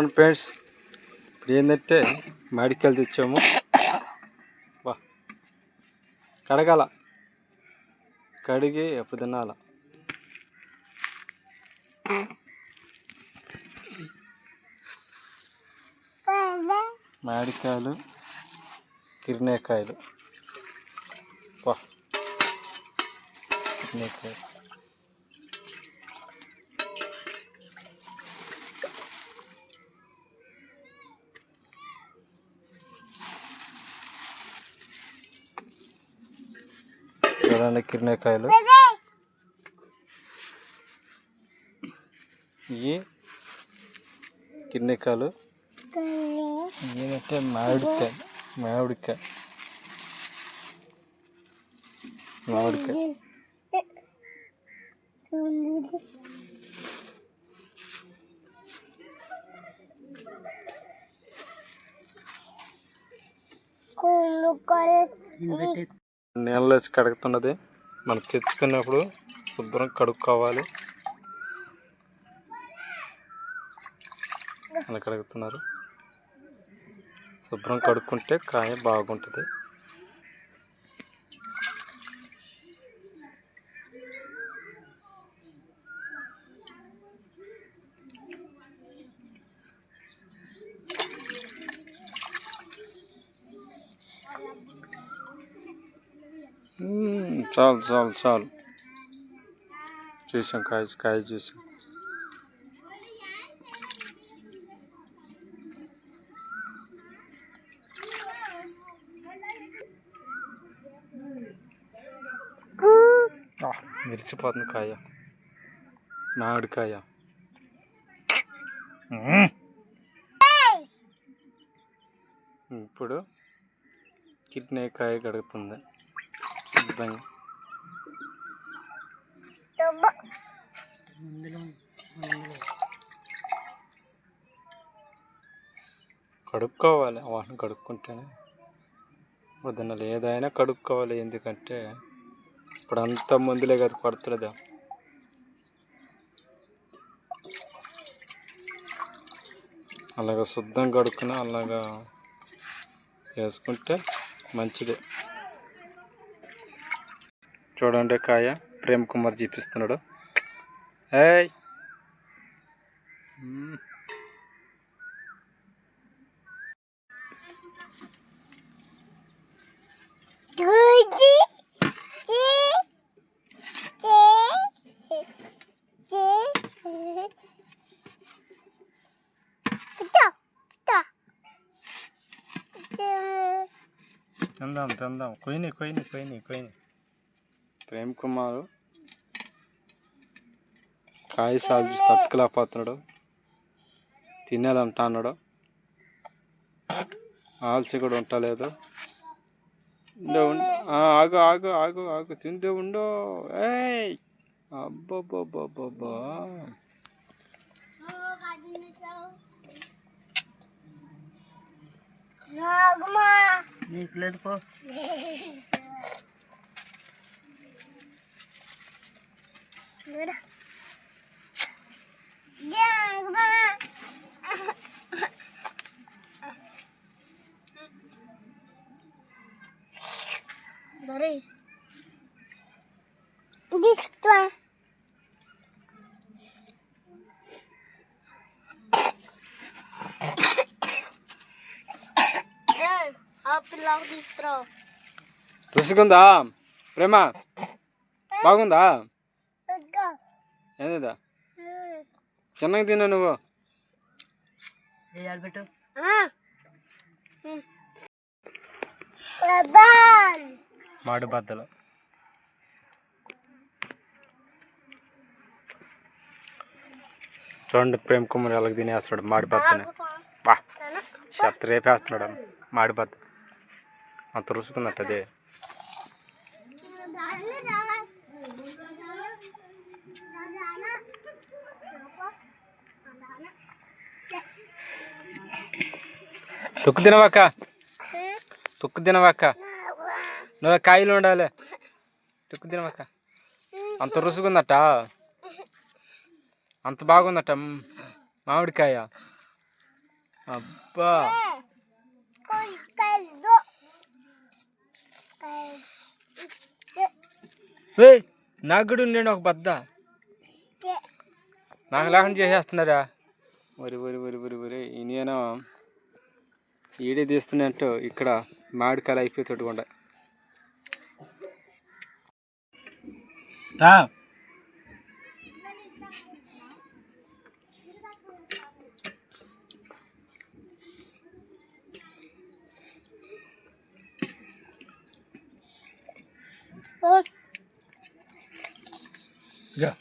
అవును ఫ్రెండ్స్ ఇప్పుడు ఏంటంటే మామిడికాయలు తెచ్చాము. వా కడగాల. కడిగి ఎప్పుడు తినాల? మామిడికాయలు కిరణకాయలు వా చూడండి కిరినేకాయలు ఇవి కిరినేకాయలు ఏంటంటే మామిడికాయ మామిడికాయ మామిడికాయ నీళ్ళు వేసి కడుగుతున్నది. మనం తెచ్చుకున్నప్పుడు శుభ్రం కడుక్కోవాలి. అలా కడుగుతున్నారు. శుభ్రం కడుక్కుంటే కాయ బాగుంటుంది. చాలు చాలు చాలు. చూసాం కాయ కాయ చూసాం ఆ, కాయ. మామిడికాయ ఇప్పుడు కిడ్నీ కాయ కడుగుతుంది. కడుక్కోవాలి. వాటిని కడుక్కుంటేనే పొద్దున్న ఏదైనా కడుక్కోవాలి. ఎందుకంటే ఇప్పుడు అంతా ముందులే కదా పడుతుంది అలాగ శుద్ధం కడుక్కుని అలాగా వేసుకుంటే మంచిది. చూడండి కాయ. ప్రేమ్ కుమార్ చూపిస్తున్నాడు. ఏయ్. తిందాం తిందాం. కొయ్యి కొయ్యి కొయ్యి కొయ్యి ప్రేమ్ కుమార్. కాయ సాగు చూసి తట్టుకోలేకపోతున్నాడు. తినాలంటా అన్నాడు. ఆల్చి కూడా. ఆ, ఆగు ఆగు ఆగు ఆగు. తింటే ఉండో. ఏయ్! అబ్బబ్బబ్బబ్బబ్బా. నీకు లేదు పో. పిల్లలు తీసుకురా రుచిగుందా? ప్రేమ బాగుందా? ఏందా చిన్నగా తిన్నా నువ్వు. ఏ ఆడబెట్టు మాడి బద్దలు. చూడండి ప్రేమ్ కుమార్ ఎలాగ తినేస్తున్నాడు మాడి బద్దని బా చెత్త రేపేస్తున్నాడు. మాడి బద్ద. అంత రుసుకుందట అదే. తుక్కు తినవాక తుక్కు తినవాక నువ్వు కాయలు ఉండాలి తొక్కు తినమాక అంత రుసుగుందట అంత బాగుందట. మామిడికాయ. అబ్బా. Caldo. ఏయ్ నాకు కూడా ఉండండి ఒక బద్ద. నాకు లేకుండా చేసేస్తున్నారా? ఒరి ఒరి ఒరి ఒరి ఒరి. నేను ఈడే తీస్తున్నట్టు ఇక్కడ మామిడికాయలు అయిపోయి కూడా তা oh. Yeah.